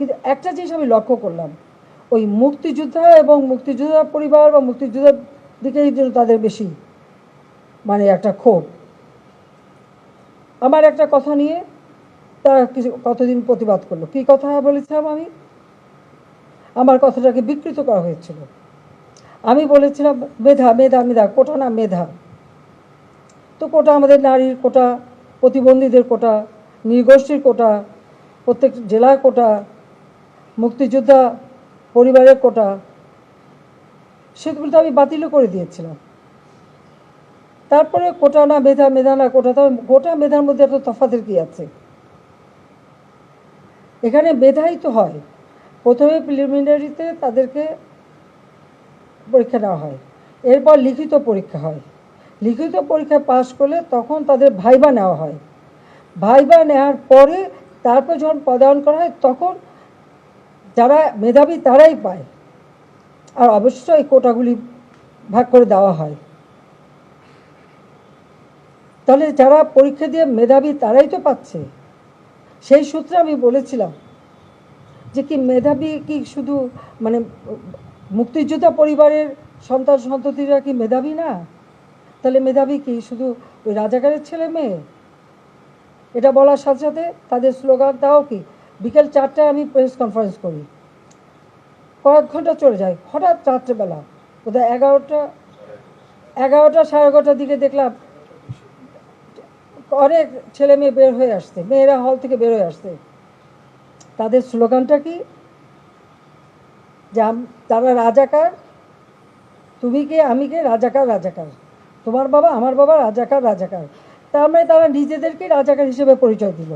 কিন্তু একটা জিনিস আমি লক্ষ্য করলাম, ওই মুক্তিযোদ্ধা এবং মুক্তিযোদ্ধা পরিবার বা মুক্তিযোদ্ধার দিকেই যেন তাদের বেশি মানে একটা ক্ষোভ। আমার একটা কথা নিয়ে তারা কিছু কতদিন প্রতিবাদ করল? কী কথা বলেছিলাম আমি? আমার কথাটাকে বিকৃত করা হয়েছিল। আমি বলেছিলাম, মেধা মেধা মেধা, কোটা না মেধা। তো কোটা আমাদের নারীর কোটা, প্রতিবন্ধীদের কোটা নৃগোষ্ঠীর কোটা, প্রত্যেক জেলার কোটা মুক্তিযোদ্ধা পরিবারের কোটা, সেগুলো তো আমি বাতিলও করে দিয়েছিলাম। তারপরে কোটা না মেধা মেধা না কোটা, তবে কোটা মেধার মধ্যে একটা তফাতের কি আছে? এখানে মেধাই তো হয়। প্রথমে প্রিলিমিনারিতে তাদেরকে পরীক্ষা নেওয়া হয়। এরপর লিখিত পরীক্ষা হয়। লিখিত পরীক্ষা পাশ করলে তখন তাদের ভাইবা নেওয়া হয়। ভাইবা নেওয়ার পরে তারপর যখন পদায়ন করা হয়, তখন যারা মেধাবী তারাই পায়। আর অবশ্যই কোটাগুলি ভাগ করে দেওয়া হয়। তাহলে যারা পরীক্ষা দিয়ে মেধাবী তারাই তো পাচ্ছে। সেই সূত্রে আমি বলেছিলাম যে কি মেধাবী কি শুধু মানে মুক্তিযোদ্ধা পরিবারের সন্তান সন্ততিরা কি মেধাবী না? তাহলে মেধাবী কি শুধু ওই রাজাকারের ছেলে মেয়ে? এটা বলার সাথে সাথে তাদের স্লোগান তাও কি বিকেল চারটায় আমি প্রেস কনফারেন্স করি। কয়েক ঘণ্টা চলে যায়। হঠাৎ রাত্রেবেলা, বোধহয় এগারোটা এগারোটা সাড়ে এগারোটার দিকে দেখলাম অনেক ছেলে মেয়ে বের হয়ে আসছে, মেয়েরা হল থেকে বের হয়ে আসছে। তাদের স্লোগানটা কি? যে তারা রাজাকার, তুমি কে, আমি কে? রাজাকার রাজাকার। তোমার বাবা, আমার বাবা রাজাকার রাজাকার। তার মানে তারা নিজেদেরকে রাজাকার হিসেবে পরিচয় দিল।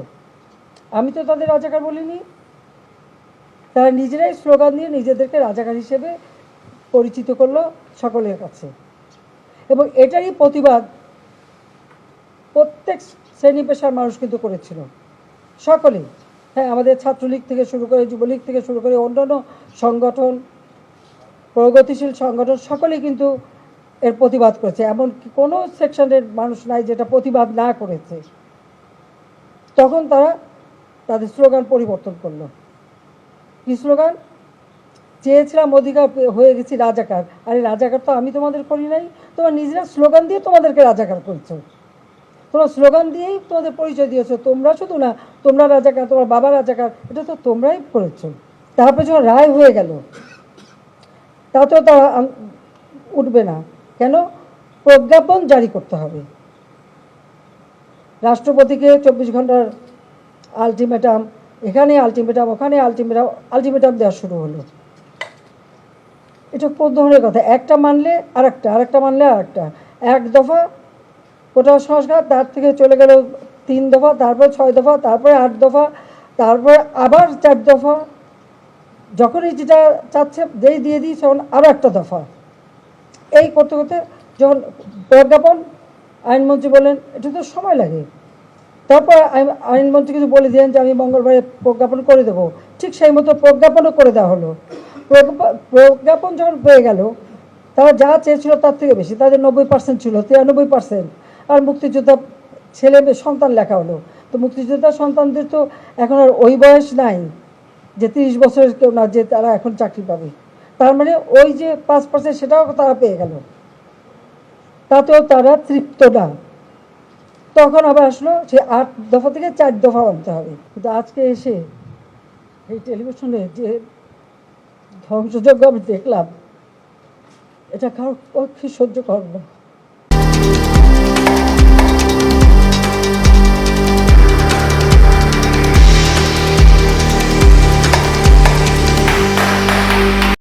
আমি তো তাদের রাজাকার বলিনি। তারা নিজেরাই স্লোগান দিয়ে নিজেদেরকে রাজাকার হিসেবে পরিচিত করল সকলের কাছে। এবং এটারই প্রতিবাদ প্রত্যেক শ্রেণি পেশার মানুষ কিন্তু করেছিল। সকলেই। হ্যাঁ আমাদের ছাত্রলীগ থেকে শুরু করে, যুবলীগ থেকে শুরু করে, অন্যান্য সংগঠন, প্রগতিশীল সংগঠন, সকলেই কিন্তু এর প্রতিবাদ করেছে। এমন কি কোনো সেকশনের মানুষ নাই যেটা প্রতিবাদ না করেছে। তখন তারা তাদের স্লোগান পরিবর্তন করল। কি স্লোগান? চেয়েছিলাম অধিকার হয়ে গেছি রাজাকার। আরে রাজাকার তো আমি তোমাদের করি নাই। তোমরা নিজেরা স্লোগান দিয়ে তোমাদেরকে রাজাকার করছ। তোমরা স্লোগান দিয়েই তোমাদের পরিচয় দিয়েছ। তোমরা শুধু না, তোমরা রাজাকার, তোমার বাবা রাজাকার, এটা তো তোমরাই করেছ। তারপরে যখন রায় হয়ে গেল, তাতেও তারা উঠবে না। কেন? প্রজ্ঞাপন জারি করতে হবে। রাষ্ট্রপতিকে চব্বিশ ঘণ্টার আলটিমেটাম এখানে আলটিমেটাম ওখানে আলটিমেটাম আলটিমেটাম দেওয়া শুরু হলো। এটা কোন ধরনের কথা? একটা মানলে আরেকটা আরেকটা মানলে আরেকটা। এক দফা কোটা সংস্কার, তার থেকে চলে গেল তিন দফা, তারপর ছয় দফা, তারপরে আট দফা, তারপরে আবার চার দফা। যখনই যেটা চাচ্ছে, যেই দিয়ে দিই, তখন আরও একটা দফা। এই করতে করতে যখন প্রজ্ঞাপন, আইনমন্ত্রী বলেন, এটা তো সময় লাগে। তারপর আইন- আইনমন্ত্রী কিছু বলে দিলেন যে আমি মঙ্গলবারে প্রজ্ঞাপন করে দেবো। ঠিক সেই মতো প্রজ্ঞাপনও করে দেওয়া হলো। প্রজ্ঞাপ- প্রজ্ঞাপন যখন পেয়ে গেল, তারা যা চেয়েছিল তার থেকে বেশি, তাদের নব্বই পার্সেন্ট ছিল, তিরানব্বই পার্সেন্ট আর মুক্তিযোদ্ধা ছেলে মেয়ে, সন্তান লেখা হলো। তো মুক্তিযোদ্ধা সন্তানদের তো এখন আর ওই বয়স নাই যে তিরিশ বছরের কেউ না যে তারা এখন চাকরি পাবে। তার মানে ওই যে পাঁচ পার্সেন্ট সেটাও তারা পেয়ে গেল। তাতেও তারা তৃপ্ত না। তখন আবার আসলো সে আট দফা থেকে চার দফা আনতে হবে। কিন্তু আজকে এসে এই টেলিভিশনে যে ধ্বংসযজ্ঞ আমি দেখলাম, এটা কারোর পক্ষে সহ্য করব না